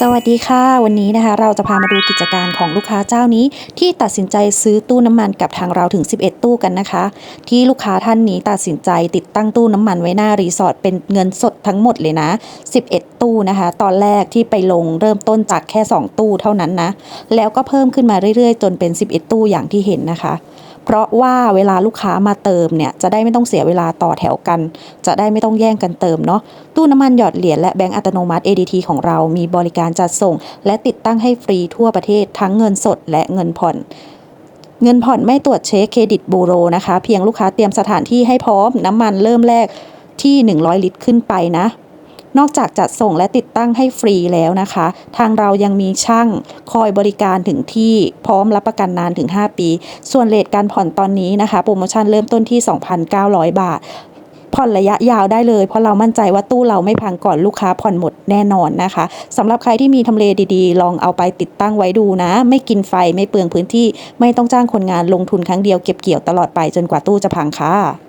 สวัสดีค่ะ วันนี้นะคะ เราจะพามาดูกิจการของลูกค้าเจ้านี้ ที่ตัดสินใจซื้อตู้น้ำมันกับทางเราถึง 11 ตู้กันนะคะ ที่ลูกค้าท่านนี้ตัดสินใจติดตั้งตู้น้ำมันไว้หน้ารีสอร์ทเป็นเงินสดทั้งหมดเลยนะ 11 ตู้นะคะ ตอนแรกที่ไปลงเริ่มต้นจากแค่ 2 ตู้เท่านั้นนะ แล้วก็เพิ่มขึ้นมาเรื่อยๆ จนเป็น 11 ตู้อย่างที่เห็นนะคะ เพราะว่าเวลาลูกค้ามาเติมเนี่ยจะได้ไม่ต้องเสียเวลาต่อแถวกัน จะได้ไม่ต้องแย่งกันเติมเนาะตู้น้ำมันหยอดเหรียญและแบงก์อัตโนมัติ ADT ของเรามีบริการจัดส่ง และติดตั้งให้ฟรีทั่วประเทศทั้งเงินสดและเงินผ่อนเงินผ่อนไม่ตรวจเช็คเครดิตบูโรนะคะ เพียงลูกค้าเตรียมสถานที่ให้พร้อมน้ำมันเริ่มแรกที่ 100 ลิตรขึ้นไปนะ นอกจากจัดส่งและติดตั้งให้ฟรีแล้วนะคะ ทางเรายังมีช่างคอยบริการถึงที่พร้อมรับประกันนานถึง 5 ปี ส่วนเลทการผ่อนตอนนี้นะคะ โปรโมชั่นเริ่มต้นที่ 2,900 บาทผ่อนระยะยาวได้เลย เพราะเรามั่นใจว่าตู้เราไม่พังก่อนลูกค้าผ่อนหมดแน่นอนนะคะสำหรับใครที่มีทำเลดีๆ ลองเอาไปติดตั้งไว้ดูนะ ไม่กินไฟไม่เปลืองพื้นที่ ไม่ต้องจ้างคนงานลงทุนครั้งเดียวเก็บเกี่ยวตลอดไปจนกว่าตู้จะพังค่ะ